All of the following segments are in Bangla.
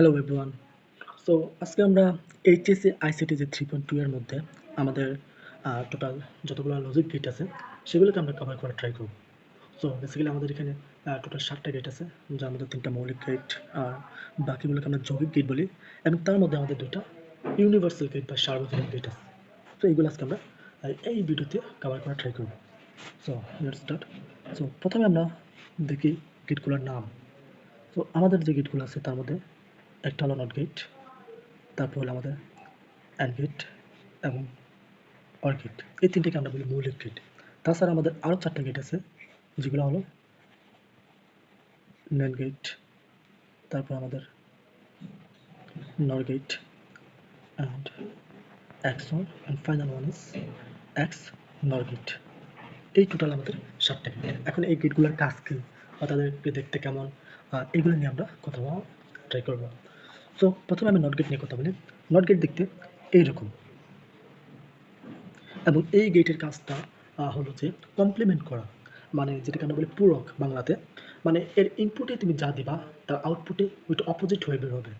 হ্যালো এভরিওয়ান সো আজকে আমরা এইচএসসি আইসিটি যে থ্রি পয়েন্ট টু এর মধ্যে আমাদের টোটাল যতগুলো লজিক গেট আছে, সেগুলোকে আমরা কভার করার ট্রাই করব। সো বেসিক্যালি আমাদের এখানে টোটাল সাতটা গেট আছে যার মধ্যে তিনটা মৌলিক গেট আর বাকিগুলোকে আমরা যৌগিক গেট বলি, এবং তার মধ্যে আমাদের দুইটা ইউনিভার্সাল গেট বা সার্বজনীন গেট আছে। তো এইগুলো আজকে আমরা এই ভিডিওতে কভার করার ট্রাই করব। সো লেট স্টার্ট সো প্রথমে আমরা দেখি গেটগুলোর নাম। তো আমাদের যে গেটগুলো আছে, তার মধ্যে একটা হলো নট গেট তারপর হলো আমাদের অ্যান্ড গেট এবং অর গেট এই তিনটেকে আমরা বলি মৌলিক গেট তাছাড়া আমাদের আরও চারটা গেট আছে, যেগুলো হলো ন্যান গেট তারপর আমাদের nor gate and X or and final one is X nor gate এই টোটাল আমাদের সাতটা গেট এখন এই গেটগুলোর কাজ কী, বা তাদেরকে দেখতে কেমন এগুলো নিয়ে আমরা কথা বলা ট্রাই করব। তো প্রথমে আমি নট গেট নিয়ে কথা বলি। নট গেট দেখতে এইরকম। এবং এই গেটের কাজটা হলো যে কমপ্লিমেন্ট করা। মানে যেটাকে আমরা বলি পূরক বাংলাতে। মানে এর ইনপুটে তুমি যা দিবা, তার আউটপুটে ওইটা অপোজিট হয়ে বের হবে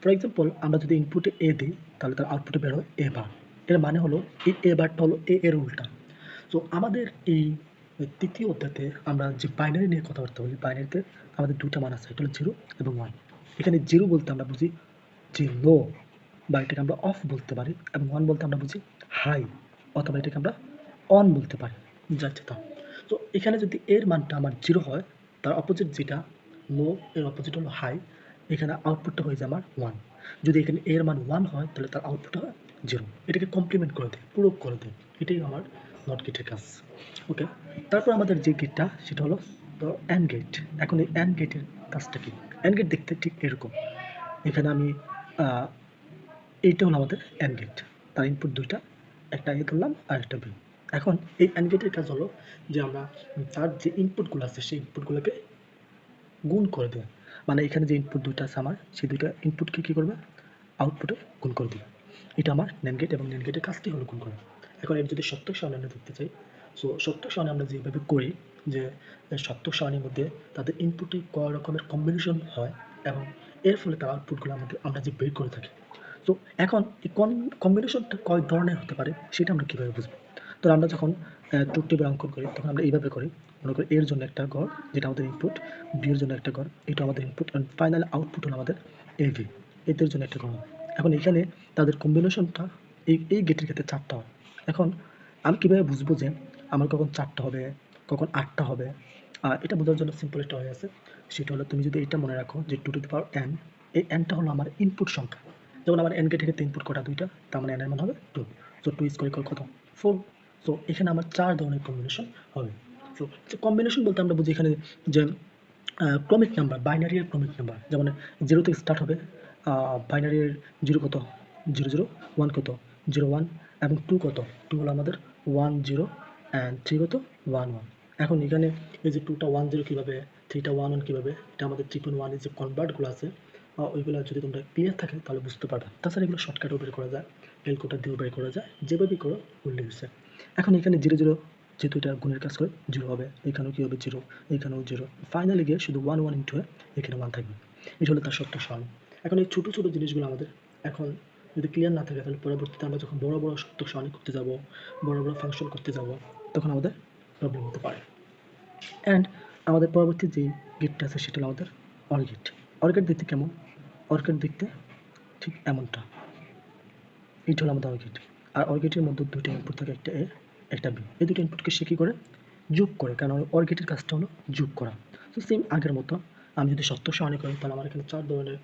ফর এক্সাম্পল আমরা যদি ইনপুটে এ দিই, তাহলে তার আউটপুটে বের এ বার এর মানে হলো, এই এ বারটা হলো এ এর উল্টা। তো আমাদের এই তৃতীয় অধ্যায়তে আমরা যে বাইনারি নিয়ে কথাবার্তা বলি বাইনারিতে আমাদের দুটা মান আছে। এটা হলো জিরো এবং ওয়ান এখানে জিরো বলতে আমরা বুঝি যে লো, বা এটাকে আমরা অফ বলতে পারি এবং ওয়ান বলতে আমরা বুঝি হাই, অথবা এটাকে আমরা অন বলতে পারি। যাচ্ছে তা তো এখানে যদি এর মানটা আমার জিরো হয়, তার অপোজিট যেটা লো এর অপোজিট হলো হাই এখানে আউটপুটটা হয়ে যায় আমার ওয়ান যদি এখানে এর মান ওয়ান হয়, তাহলে তার আউটপুট হয় জিরো এটাকে কমপ্লিমেন্ট করে দেয় পূরক করে দেয় এটাই আমার নট গেটের কাজ। ওকে তারপর আমাদের যে গেটটা সেটা হলো অ্যান গেট এখন এই অ্যান গেটের কাজটা কি? অ্যান গেট দেখতে ঠিক এরকম। এখানে আমি এইটা হলো আমাদের অ্যান গেট তার ইনপুট দুইটা, একটা এ ধরলাম আর একটা বি এখন এই অ্যান গেটের কাজ হলো যে আমরা তার যে ইনপুটগুলো আছে, সেই ইনপুটগুলোকে গুণ করে দেয় মানে এখানে যে ইনপুট দুইটা আছে আমার, সেই দুইটা ইনপুটকে কী করবে? আউটপুটে গুণ করে দিবে। এটা আমার ন্যান গেট এবং ন্যান গেটের কাজটি হলো গুণ করা। এখন এর যদি সত্য সারণী আমরা দেখতে চাই সো সত্য সারণী আমরা যেভাবে করি, যে সত্য সারণীর মধ্যে তাদের ইনপুটে কয় রকমের কম্বিনেশন হয় এবং এর ফলে তার আউটপুটগুলো আমাদের, আমরা যে বের করে থাকি। তো এখন এই কম্বিনেশনটা কয় ধরনের হতে পারে সেটা আমরা কীভাবে বুঝব? তো আমরা যখন টুক টেবিল অঙ্কন করি, তখন আমরা এইভাবে করি। মনে করি এর জন্য একটা ঘর যেটা আমাদের ইনপুট বি এর জন্য একটা ঘর এটা আমাদের ইনপুট অ্যান্ড ফাইনাল আউটপুট হলো আমাদের এ ভি এদের জন্য একটা ঘর এখন এখানে তাদের কম্বিনেশনটা এই এই গেটের ক্ষেত্রে চারটা হয়। এখন আমি কীভাবে বুঝব যে আমার কখন চারটা হবে, কখন আটটা হবে? এটা বোঝার জন্য সিম্পল একটা হয়ে আছে সেটা হলো তুমি যদি এটা মনে রাখো যে two to the power N এই এনটা হলো আমার ইনপুট সংখ্যা। যেমন আমার এন গেটের ক্ষেত্রে ইনপুট কটা দুইটা, তার মানে এনের মান হবে two so two square equal কত? ফোর সো এখানে আমার চার ধরনের কম্বিনেশন হবে। সো কম্বিনেশন বলতে আমরা বুঝি এখানে যে ক্রমিক নাম্বার বাইনারি এর ক্রমিক নাম্বার যেমন জিরো থেকে স্টার্ট হবে বাইনারির জিরো কত? জিরো জিরো ওয়ান কত? জিরো ওয়ান এবং টু কত? টু হলো আমাদের ওয়ান জিরো অ্যান্ড থ্রি কত? ওয়ান ওয়ান এখন এখানে এই যে টুটা ওয়ান জিরো কীভাবে থ্রিটা ওয়ান ওয়ান কীভাবে এটা আমাদের থ্রি পয়েন্ট ওয়ানের যে কনভার্টগুলো আছে আহ, ওইগুলো যদি তোমরা ক্লিয়ার থাকে তাহলে বুঝতে পারবে। তাছাড়া এগুলো শর্টকাটও বের করা যায় ক্যালকুলেটার দিয়েও বের করা যায় যেভাবেই করো উল্লেখ হচ্ছে এখন এখানে জিরো জিরো যেহেতু এটা গুণের কাজ করে জিরো হবে এখানেও কী হবে জিরো এখানেও জিরো ফাইনালি গিয়ে শুধু ওয়ান ওয়ান ইন্টু এখানে ওয়ান থাকবে। এটা হলো তার সত্য সারণী এখন এই ছোটো ছোটো জিনিসগুলো আমাদের এখন যদি ক্লিয়ার না থাকে তাহলে পরবর্তীতে আমরা যখন বড় বড় সত্য সারণী করতে যাব বড় বড় ফাংশন করতে যাব তখন আমাদের প্রবলেম হতে পারে অ্যান্ড আমাদের পরবর্তী যে গেটটা আছে সেটা হলো আমাদের অর্গেট অর্গেট দেখতে কেমন? অর্গেট দেখতে ঠিক এমনটা। এটা হলো আমাদের অর্গেট আর অর্গেটের মধ্যে দুটো ইনপুট থাকে, একটা এ একটা বি এই দুটো ইনপুটকে সে কী করে? যোগ করে। কারণ অর্গেটের কাজটা হলো যোগ করা। তো সেম আগের মতো আমি যদি সত্য সারণী করি, তাহলে আমার এখানে চার ধরনের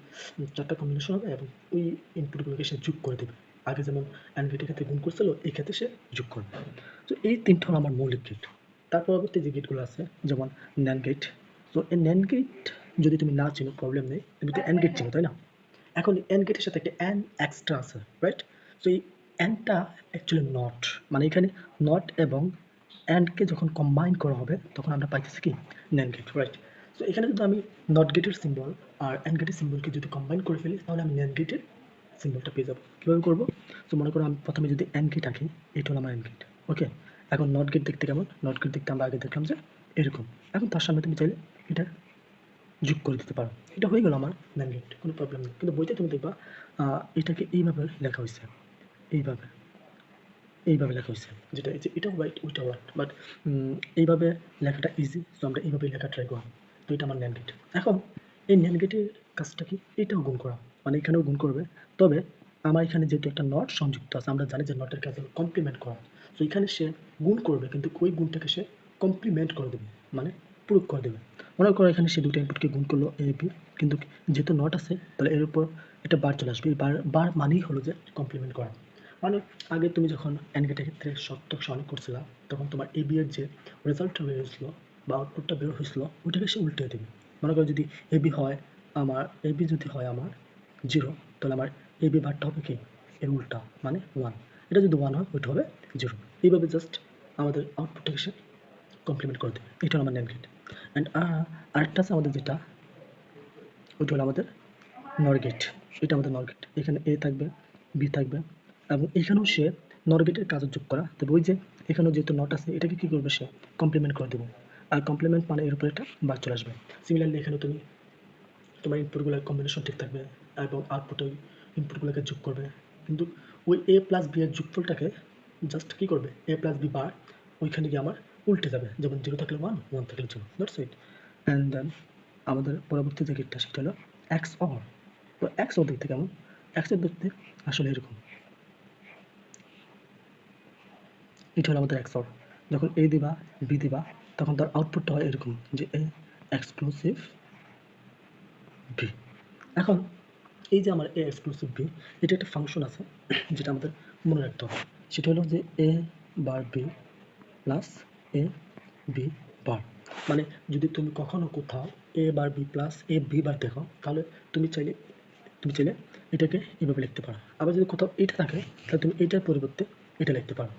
চারটা কম্বিনেশন হবে এবং ওই ইনপুটগুলোকে সে যোগ করে দেবে। আগে যেমন অ্যানগেটের ক্ষেত্রে গুণ করছিল, এই ক্ষেত্রে সে যোগ করবে। তো এই তিনটা হলো আমার মৌলিক গেট তার পরবর্তী যে গেটগুলো আছে, যেমন ন্যান গেট তো এই ন্যান গেট যদি তুমি না চিনো প্রবলেম নেই, তুমি তো অ্যান গেট চিনো, তাই না? এখন এন গেটের সাথে একটা অ্যান এক্সট্রা আছে রাইট সো এই অ্যানটা অ্যাকচুয়ালি নট মানে এখানে নট এবং অ্যান্ডকে যখন কম্বাইন করা হবে, তখন আমরা পাইতেছি কি? ন্যান গেট রাইট সো এখানে যদি আমি নট গেটের সিম্বল আর অ্যান্ড গেটের সিম্বলকে যদি কম্বাইন করে ফেলি, তাহলে আমি ন্যান গেটের সিম্বলটা পেয়ে যাব। কীভাবে করব? তো মনে করো আমি প্রথমে যদি অ্যান গেট আঁকি, এটা হলো আমার অ্যান গেট ওকে এখন নট গেট দেখতে কেমন? নট গেট দেখতে আমরা আগে দেখলাম যে এরকম। এখন তার সামনে তুমি চাইলে এটা যোগ করে দিতে পারো। এটা হয়ে গেল আমার ন্যান গেট কোনো প্রবলেম নেই। কিন্তু বইতে তুমি দেখবা এটাকে এইভাবে লেখা হয়েছে। এইভাবে এইভাবে লেখা হয়েছে। যেটা যে এটাও রাইট ওইটাও রাইট বাট এইভাবে লেখাটা ইজি তো আমরা এইভাবে লেখা ট্রাই করব তো এটা আমার ন্যান গেট এখন, এই ন্যান গেটের কাজটা কি? এটাও গুণ করা। মানে এখানেও গুণ করবে। তবে, আমার এখানে যেহেতু একটা নট সংযুক্ত আছে, আমরা জানি যে নটের কাজ কমপ্লিমেন্ট করা। তো এখানে সে গুণ করবে, কিন্তু ওই গুণটাকে সে কমপ্লিমেন্ট করে দেবে মানে প্রয়োগ করে দেবে। মনে করো এখানে সে দুটো ইনপুটকে গুণ করল এ বি কিন্তু যেহেতু নট আছে, তাহলে এর উপর একটা বার চলে আসবে। এই বার বার মানেই হলো যে কমপ্লিমেন্ট করা। মানে আগে তুমি যখন অ্যানগেটের ক্ষেত্রে সত্যক সনক করছিলা, তখন তোমার এ বি এর যে রেজাল্টটা বের হয়েছিল বা আউটপুটটা বের হয়েছিল, ওইটাকে সে উল্টে দেবে। মনে করো যদি এ বি হয় আমার এ বি যদি হয় আমার জিরো তাহলে আমার এ বি বারটা হবে কি? এর উল্টা মানে ওয়ান এটা যদি ওয়ান হয়, ওইটা হবে জিরো এইভাবে জাস্ট আমাদের আউটপুটটাকে সে কমপ্লিমেন্ট করে দেবে। এটা আমার নেম গেট অ্যান্ড আরেকটা আছে আমাদের যেটা, ওইটা হলো আমাদের নর গেট এটা আমাদের নর গেট এখানে এ থাকবে বি থাকবে। এবং এখানেও সে নর গেটের কাজ যোগ করা। তবে ওই যে এখানেও যেহেতু নট আছে, এটাকে কী করবে সে? কমপ্লিমেন্ট করে দেবো। আর কমপ্লিমেন্ট মানে এর উপরে একটা বার চলে আসবে। সিমিলারলি এখানে তুমি তোমার ইনপুটগুলোর কম্বিনেশন ঠিক থাকবে এবং আউটপুটে ইনপুটগুলোকে যোগ করবে। কিন্তু ওই এ প্লাস বি এর যোগফলটাকে জাস্ট কী করবে? এ প্লাস বি বার ওইখানে গিয়ে আমার উল্টে যাবে। যেমন জিরো থাকলে ওয়ান ওয়ান থাকলে zero that's it and then আমাদের পরবর্তী যে গেটটা সেটা হলো এক্স অর তো এক্স অর দেখতে কেমন? এক্সের দেখতে আসলে এরকম। এটা হলো আমাদের এক্স অর যখন এ দিবা বি দিবা, তখন তার আউটপুটটা হয় এরকম যে এ এক্সক্লুসিভ বি এখন এই যে আমার এ এক্সক্লুসিভ বি এটা একটা ফাংশন আছে, যেটা আমাদের মনে রাখতে হবে। সেটা হলো যে A bar B plus A B bar মানে যদি তুমি কখনো কোথাও A bar B plus A B bar দেখো, তাহলে তুমি চাইলে তুমি চাইলে এটাকে এভাবে লিখতে পারো। আবার যদি কোথাও এটা থাকে, তাহলে তুমি এটার পরিবর্তে এটা লিখতে পারো।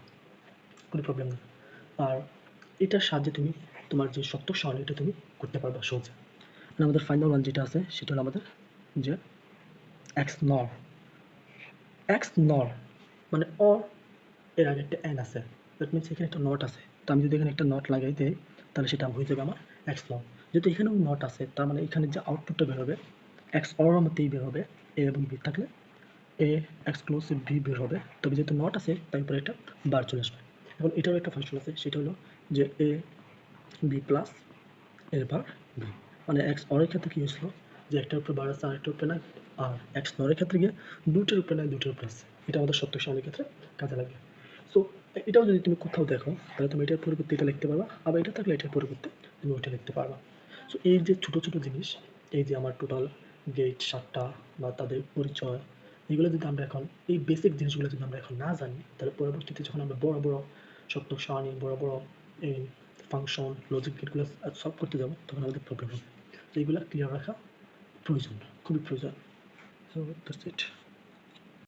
কোনো প্রবলেম নেই। আর এটার সাহায্যে তুমি তোমার যে সত্য সরল এটা তুমি করতে পারবে সহজে। আমাদের ফাইনাল ওয়ান যেটা আছে, সেটা হলো আমাদের যে এক্স নর এক্স নর মানে অর এর আগে একটা এন আছে। দ্যাট মিনস এখানে একটা নট আছে। তো আমি যদি এখানে একটা নট লাগাই দিই, তাহলে সেটা হয়ে যাবে আমার এক্স নর যেহেতু এখানেও নট আছে, তার মানে এখানে যে আউটপুটটা বের হবে এক্স অর মতেই বের হবে এ এবং বি থাকলে এ এক্সক্লুসিভ বি বের হবে। তবে যেহেতু নট আছে, তাই উপরে একটা বার চলে আসবে। এখন এটারও একটা ফাংশন আছে, সেটা হলো যে এ বি প্লাস এর বার বি মানে এক্স অরের ক্ষেত্রে কী হয়েছিল? যে একটার উপরে বার আছে আরেকটার উপরে নাই। আর এক্স নরের ক্ষেত্রে গিয়ে দুটোর উপরে নাই দুটোর উপরে আছে। এটা আমাদের সত্য সামনের ক্ষেত্রে কাজে লাগবে সো এটাও যদি তুমি কোথাও দেখো, তাহলে তুমি এটার পরিবর্তে এটা লিখতে পারবা। আবার এটা থাকলে এটার পরিবর্তে তুমি ওইটা লিখতে পারবা। সো এই যে ছোটো ছোটো জিনিস, এই যে আমার টোটাল গেট সাতটা বা তাদের পরিচয়, এগুলো যদি আমরা এখন, এই বেসিক জিনিসগুলো যদি আমরা এখন না জানি, তাহলে পরবর্তীতে যখন আমরা বড় বড় সত্য সারণী বড় বড় এই ফাংশন লজিক গেটগুলো সলভ করতে যাব, তখন আমাদের প্রবলেম হবে। এইগুলো ক্লিয়ার রাখা প্রয়োজন খুবই প্রয়োজন। So that's it